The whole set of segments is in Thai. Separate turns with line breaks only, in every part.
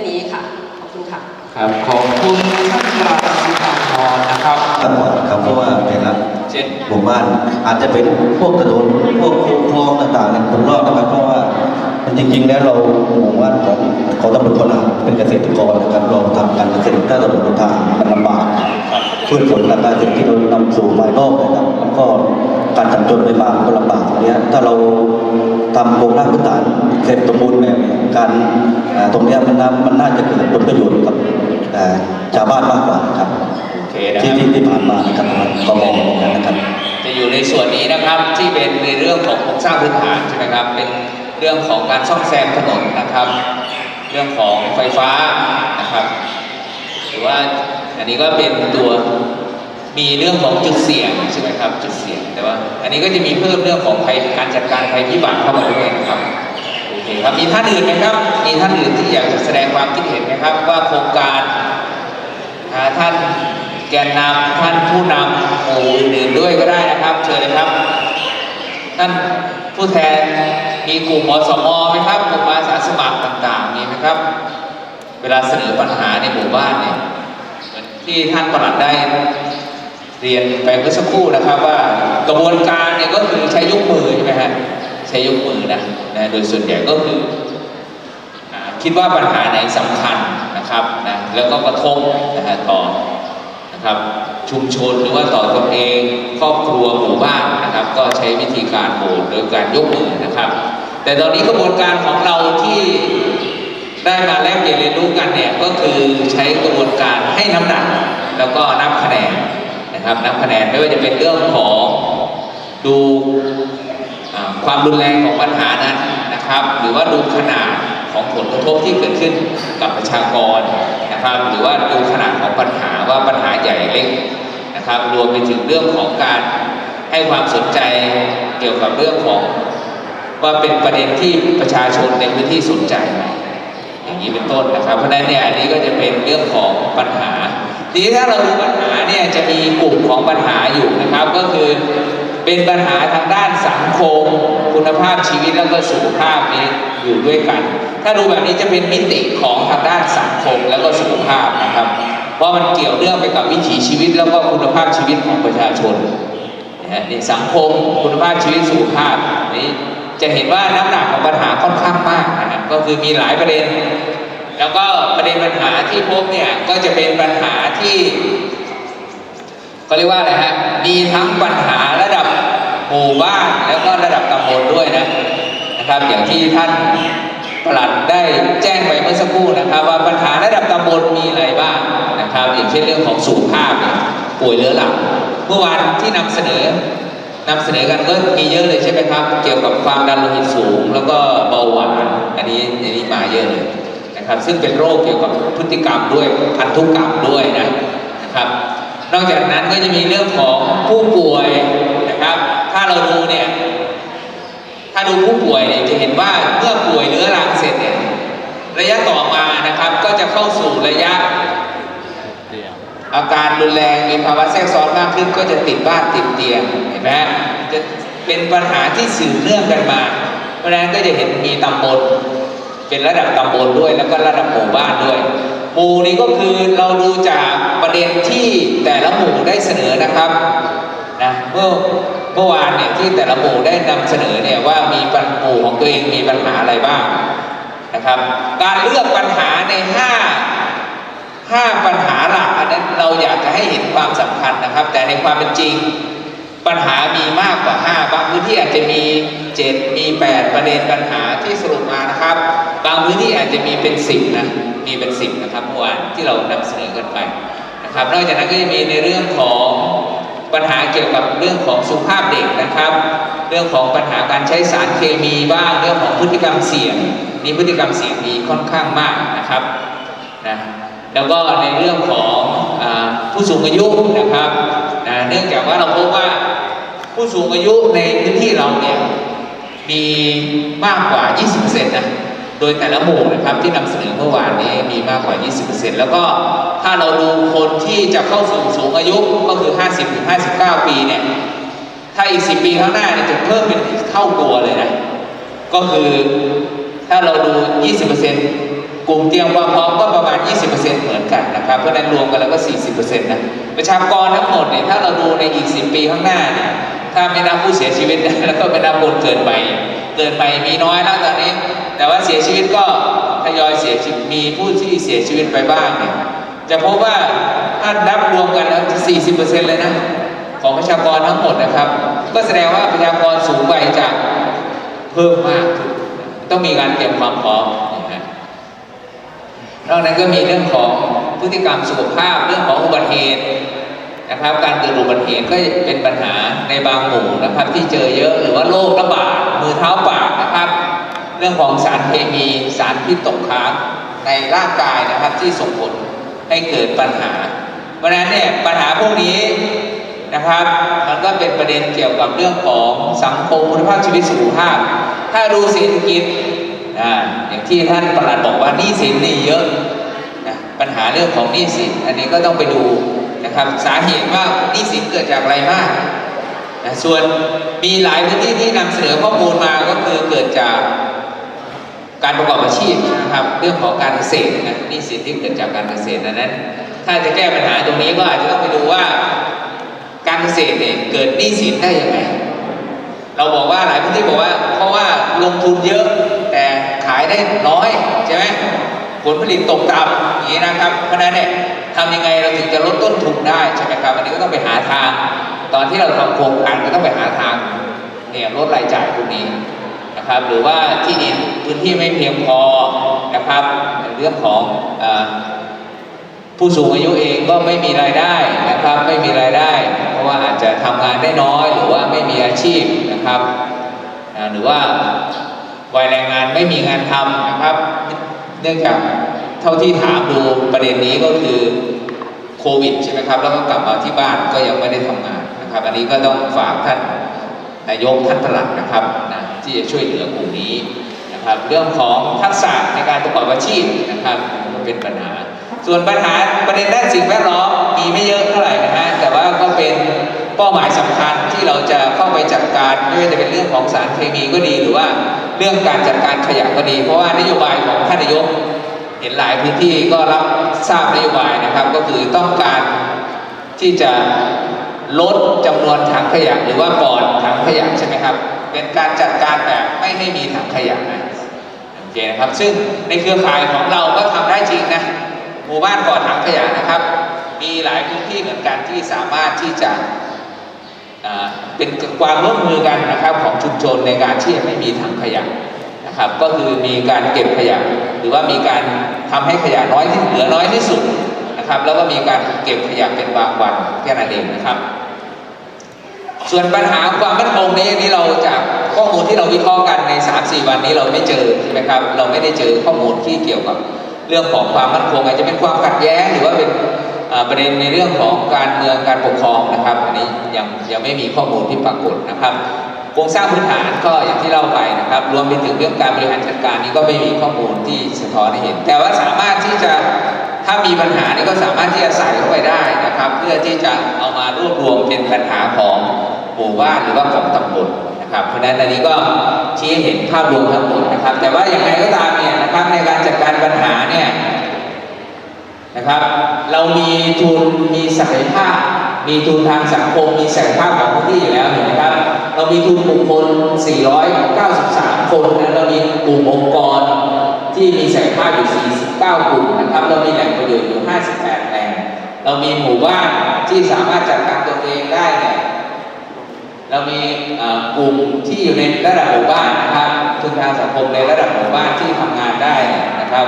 นี้ค่ะ ขอบคุณค่ะ
ครับขอบคุณท่านประธานพิธพรนะครับ
ครับครับเพราะว่าแต่ละ
เช่น
หมู่บ้านอาจจะเป็นพวกถนนพวกคูคลองต่างๆเนี่ยคนรอดนะครับ เพราะว่าจริงๆแล้วเราหมู่บ้านของของตำบลคนหาเป็นเกษตรกรนะครับเราทำการเกษตรถ้าเราเดินทางมันลำบากพืชผลทางการเกษตรที่เรานำสู่ภายนอกนะครับแล้วก็การสัญจรไปมามันก็ลำบากตรงเนี้ยถ้าเราทำโครงสร้างพื้นฐานเสร็จสมบูรณ์แบบเนี่ย การอ่าตรงเนี้ยมันน่ามันน่าจะเกิดผลประโยชน์กับอ่าชาวบ้านมากกว่าครับ
โอเคนะค
ที่
รับ
ที่ที่ผ่านมานะครับก็มองอย่างนั้นนะครับ
จะอยู่ในส่วนนี้นะครับที่เป็นในเรื่องของโครงสร้างพื้นฐานใช่ไหมครับ เป็นเรื่องของการซ่อมแซมถนนนะครับ เรื่องของไฟฟ้านะครับ หรือว่าอันนี้ก็เป็นตัวมีเรื่องของจุดเสี่ยงใช่ไหมครับจุดเสี่ยงแต่ว่า อันนี้ก็จะมีเพิ่มเรื่องของภัยการจัดการภัยพิบัติเข้ามาด้วยนะครับโอ เคครับมีท่านอื่นไหมครับ มีท่านอื่นที่อยากจะแสดงความคิดเห็นไหมครับ ว่าโครงการท่านแกนนำท่านผู้นำหมู่อื่นๆด้วยก็ได้นะครับ เชิญเลยครับ ท่านผู้แทนมีกลุ่มอสมไหมครับกลุ่มอาสาสมัครต่างๆมีไหมครับ เวลาเสนอปัญหาในหมู่บ้านเนี่ยเหมือนที่ท่านประหลัดได้เรียนไปเมื่อสักครู่นะครับว่ากระบวนการเนี่ยก็คือใช้ยุกมือใช่ไหมฮะ ช้ยกมือนะนะโดยส่วนใหญ่ก็คือคิดว่าปัญหาไหนสำคัญนะครับนะแล้วก็กระทบนะฮะต่อนะครับชุมชนหรือว่าต่อตนเองครอบครัวหมู่บ้านนะครับ ก็ใช้วิธีการโหวตโดยการยกมือนะครับ แต่ตอนนี้กระบวนการของเราที่ได้มาแลกเปลี่ยนเรียนรู้กันเนี่ยก็คือใช้กระบวนการให้น้ำหนักแล้วก็นับคะแนนนะครับนับคะแนนไม่ว่าจะเป็นเรื่องของดู ความรุนแรงของปัญหานั้นนะครับ หรือว่าดูขนาดของผลกระทบที่เกิดขึ้นกับประชากรนะครับ หรือว่าดูขนาดของปัญหาว่าปัญหาใหญ่เล็กนะครับ รวมไปถึงเรื่องของการให้ความสนใจเกี่ยวกับเรื่องของว่าเป็นประเด็นที่ประชาชนในพื้นที่สนใจไหมอย่างนี้เป็นต้นนะครับ เพราะฉะนั้นเนี่ยอันนี้ก็จะเป็นเรื่องของปัญหา ทีนี้ถ้าเราดูปัญหาเนี่ยจะมีกลุ่มของปัญหาอยู่นะครับ ก็คือ เป็นปัญหาทางด้านสังคม คุณภาพชีวิตแล้วก็สุขภาพนี้อยู่ด้วยกัน ถ้าดูแบบนี้จะเป็นมิติของทางด้านสังคมแล้วก็สุขภาพนะครับ เพราะมันเกี่ยวเนื่องไปกับวิถีชีวิตแล้วก็คุณภาพชีวิตของประชาชนนะนี่สังคมคุณภาพชีวิตสุขภาพนี้จะเห็นว่าน้ำหนักของปัญหาค่อนข้างมากนะครับก็คือมีหลายประเด็น แล้วก็ประเด็นปัญหาที่พบเนี่ยก็จะเป็นปัญหาที่เขาเรียกว่าอะไรฮะมีทั้งปัญหา หมู่บ้านแล้วก็ระดับตำบลด้วยนะนะครับ อย่างที่ท่านปลัดได้แจ้งไปเมื่อสักครู่นะครับ ว่าปัญหาระดับตำบลมีอะไรบ้างนะครับ อย่างเช่นเรื่องของสุขภาพป่วยเรื้อรังเมื่อวานที่นำเสนอนำเสนอกันก็มีเยอะเลยใช่ไหมครับ เกี่ยวกับความดันโลหิตสูง แล้วก็เบาหวานอันนี้อันนี้มาเยอะเลยนะครับ ซึ่งเป็นโรคเกี่ยวกับพฤติกรรมด้วยพันธุกรรมด้วยนะนะครับ นอกจากนั้นก็จะมีเรื่องของผู้ป่วยาเราดูเนี่ย ถ้าดูผู้ป่วยเนี่ยจะเห็นว่าเมื่อป่วยเรื้อรังเสร็จเนี่ย ระยะต่อมานะครับ ก็จะเข้าสู่ระยะ อาการรุนแรงมีภาวะแทรกซ้อนมากขึ้นก็จะติดบ้านติดเตียงเห็นไหมจะเป็นปัญหาที่สืบเนื่องกันมา เพราะฉะนั้นก็จะเห็นมีตำบลเป็นระดับตำบลด้วยแล้วก็ระดับหมู่บ้านด้วยหมู่นี้ก็คือเราดูจากประเด็นที่แต่ละหมู่ได้เสนอนะครับนะเมื่อ เมื่อวานเนี่ยที่แต่ละหมู่ได้นำเสนอเนี่ยว่ามีปัญหมู่ของตัวเองมีปัญหาอะไรบ้างนะครับ การเลือกปัญหาในห้าห้าปัญหาหลักอันนั้นเราอยากจะให้เห็นความสำคัญนะครับ แต่ในความเป็นจริงปัญหามีมากกว่า 5 บางพื้นที่อาจจะมี 7 มี 8 ประเด็นปัญหาที่สรุปมานะครับ บางพื้นที่อาจจะมีเป็น 10 นะ มีเป็น 10 นะครับเมื่อวานที่เรานำเสนอกันไปนะครับ นอกจากนั้นก็จะมีในเรื่องของ ปัญหาเกี่ยวกับเรื่องของสุขภาพเด็กนะครับ เรื่องของปัญหาการใช้สารเคมีบ้างเรื่องของพฤติกรรมเสี่ยงมีพฤติกรรมเสี่ยงมีค่อนข้างมากนะครับนะแล้วก็ในเรื่องของอผู้สูงอายุนะครับนะเนื่องจากว่าเราพบว่าผู้สูงอายุในพื้นที่เราเนี่ยมีมากกว่า 20%นะ โดยแต่ละหมู่นะครับที่นำเสนอเมื่อวานนี้มีมากกว่า 20%แล้วก็ถ้าเราดูคนที่จะเข้าสู่สูงอายุก็คือ 50-59 ปีเนี่ยถ้าอีก 10 ปีข้างหน้าเนี่ยจะเพิ่มเป็นเท่าตัวเลยนะ ก็คือถ้าเราดู 20%กลุ่มเตรียมความพร้อมก็ประมาณ 20%เหมือนกันนะครับ เพราะนั้นรวมกันแล้วก็ 40%นะประชากรทั้งหมดเนี่ยถ้าเราดูในอีก 10 ปีข้างหน้าเนี่ยถ้าไม่นับผู้เสียชีวิตแล้วก็ไม่นับคนเกิดใหม่เกิดใหม่มีน้อยแล้วตอนนี้ แต่ว่าเสียชีวิตก็ทยอยเสียชีวิตมีผู้ที่เสียชีวิตไปบ้างเนี่ยจะพบว่าถ้านับรวมกันแล้ว40%เลยนะ ของประชากรทั้งหมดนะครับ ก็แสดงว่าประชากรสูงวัยจะเพิ่มมากขึ้นต้องมีการเตรียมความพร้อมนอกนั้นก็มีเรื่องของพฤติกรรมสุขภาพเรื่องของอุบัติเหตุนะครับ การเกิดอุบัติเหตุก็เป็นปัญหาในบางหมู่นะครับ ที่เจอเยอะหรือว่าโรคระบาดมือเท้าปากนะครับ รื่องของสารเคมีสารพิษตกค้างในร่างกายนะครับที่ส่งผลให้เกิดปัญหา เพราะฉะนั้นเนี่ยปัญหาพวกนี้นะครับมันก็เป็นประเด็นเกี่ยวกับเรื่องของสังคมคุณภาพชีวิตสุขภาพ ถ้าดูเศรษฐกิจอ่าอย่างที่ท่านประหลัดบอกว่าหนี้สินนี่เยอะนะปัญหาเรื่องของหนี้สิน อันนี้ก็ต้องไปดูนะครับสาเหตุว่าหนี้สินเกิดจากอะไรมากนะส่วนมีหลายพื้นที่ที่นำเสนอข้อมูลมาก็คือเกิดจาก การประกอบอาชีพนะครับ เรื่องของการเกษตรนะนี่สินที่เกิดจากการเกษตรนั้น ถ้าจะแก้ปัญหาตรงนี้ก็อาจจะต้องไปดูว่า การเกษตรเนี่ยเกิดหนี้สินได้ยังไงเราบอกว่าหลายพื้นที่บอกว่า เพราะว่าลงทุนเยอะแต่ขายได้น้อยใช่ไหมผลผลิตตกต่ำอย่างนี้นะครับ เพราะฉะนั้นเนี่ยทำยังไงเราถึงจะลดต้นทุนได้ใช่ไหมครับอันนี้ก็ต้องไปหาทาง ตอนที่เราทำโครงการก็ต้องไปหาทางเนี่ยลดรายจ่ายพวกนี้ นะครับ หรือว่าที่ดินพื้นที่ไม่เพียงพอนะครับเรื่องของอผู้สูงอายุเองก็ไม่มีรายได้นะครับ ไม่มีรายได้ เพราะว่าอาจจะทำงานได้น้อย หรือว่าไม่มีอาชีพนะครับหรือว่าวัยแรงงานไม่มีงานทำนะครับ เนื่องจากเท่าที่ถามดูประเด็นนี้ก็คือโควิดใช่ไหมครับ แล้วก็กลับมาที่บ้านก็ยังไม่ได้ทำงานนะครับ อันนี้ก็ต้องฝากท่านนายกท่านประหลัดนะครับ ที่จะช่วยเหลือกลุ่มนี้นะครับ เรื่องของทักษะในการประกอบอาชีพนะครับก็เป็นปัญหา ส่วนปัญหาประเด็นด้านสิ่งแวดล้อมมีไม่เยอะเท่าไหร่นะฮะแต่ว่าก็เป็นเป้าหมายสำคัญที่เราจะเข้าไปจัดการไม่ว่าจะเป็นเรื่องของสารเคมีก็ดีหรือว่าเรื่องการจัดการขยะก็ดี เพราะว่านโยบายของท่านนายกเห็นหลายพื้นที่ก็รับทราบนโยบายนะครับ ก็คือต้องการที่จะลดจำนวนถังขยะหรือว่าปอดถังขยะใช่ไหมครับ เป็นการจัดการแบบไม่ให้มีถังขยะนะโอเคนะครับ ซึ่งในเครือข่ายของเราก็ทำได้จริงนะหมู่บ้านปลอดถังขยะนะครับ มีหลายพื้นที่เหมือนกันที่สามารถที่จะเป็นความร่วมมือกันนะครับของชุมชนในการที่จะไม่มีถังขยะนะครับ ก็คือมีการเก็บขยะ หรือว่ามีการทำให้ขยะน้อยที่เหลือน้อยที่สุดนะครับ แล้วก็มีการเก็บขยะเป็นบางวันแค่นั้นเองนะครับ ส่วนปัญหาความมั่นคงนี้อันนี้เราจากข้อมูลที่เราวิเคราะห์กันใน 3-4 วันนี้เราไม่เจอใช่ไหมครับ เราไม่ได้เจอข้อมูลที่เกี่ยวกับเรื่องของความมั่นคงอาจจะเป็นความขัดแย้งหรือว่าเป็นประเด็นในเรื่องของการเมืองการปกครองนะครับ อันนี้ยังยังไม่มีข้อมูลที่ปรากฏนะครับโครงสร้างพื้นฐานก็อย่างที่เล่าไปนะครับ รวมไปถึงเรื่องการบริหารจัดการนี้ก็ไม่มีข้อมูลที่สะท้อนให้เห็น แต่ว่าสามารถที่จะถ้ามีปัญหานี่ก็สามารถที่จะใส่เข้าไปได้นะครับ เพื่อที่จะเอามารวบรวมเป็นปัญหาของ มู่บ้านหรือว่าของตำบลนะครับเพราะฉะนั้นอันนี้ก็ชี้ให้เห็นภาพรวมทั้งหมดนะครับ แต่ว่าอย่างไรก็ตามเนี่ยนะครับในการจัดการปัญหาเนี่ยนะครับ เรามีทุนมีศักยภาพ มีทุนทางสังคมมีศักยภาพของพื้นที่อยู่แล้วเห็นไหมครับ เรามีทุนบุคคล 493 คนนะเรามีกลุ่มองค์กรที่มีศักยภาพอยู่ 49 กลุ่มนะครับ เรามีแหล่งประโยชน์อยู่ 58 แหล่ง เรามีหมู่บ้านที่สามารถจัดการตัวเองได้เนี่ย เรามีกลุ่มที่อยู่ในระดับหมู่บ้านนะครับทุนทางสังคมในระดับหมู่บ้านที่ทำงานได้นะครับ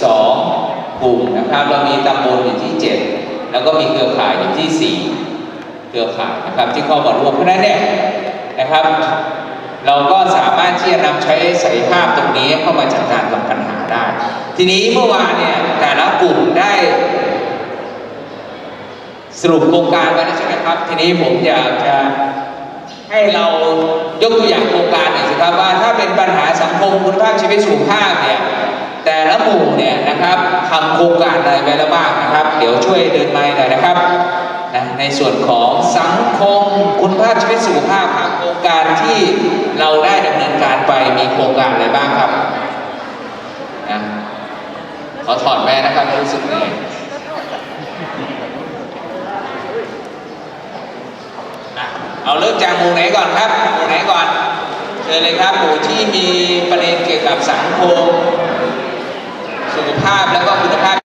62 กลุ่มนะครับ เรามีตำบลอยู่ที่ 7 แล้วก็มีเครือข่ายอยู่ที่ 4 เครือข่ายนะครับที่เข้ามารวมเพราะฉะนั้นเนี่ยนะครับ เราก็สามารถที่จะนำใช้ศักยภาพตรงนี้เข้ามาจัดการกับปัญหาได้ ทีนี้เมื่อวานเนี่ยแต่ละกลุ่มได้ สรุปโครงการไว้แล้วใช่ไหมครับ ทีนี้ผมอยากจะให้เรายกตัวอย่างโครงการหน่อยสิครับว่าถ้าเป็นปัญหาสังคมคุณภาพชีวิตสุขภาพเนี่ยแต่ละหมู่เนี่ยนะครับทำโครงการอะไรไว้แล้วบ้างนะครับ เดี๋ยวช่วยเดินไม้หน่อยนะครับนะในส่วนของสังคมคุณภาพชีวิตสุขภาพครับโครงการที่เราได้ดำเนินการไปมีโครงการอะไรบ้างครับนะขอถอดแมสนะครับรู้สึกเหนื่อยอะ เอาเริ่มจากหมู่ไหนก่อนครับ หมู่ไหนก่อนเชิญเลยครับหมู่ที่มีประเด็นเกี่ยวกับสังคมสุขภาพแล้วก็คุณภาพ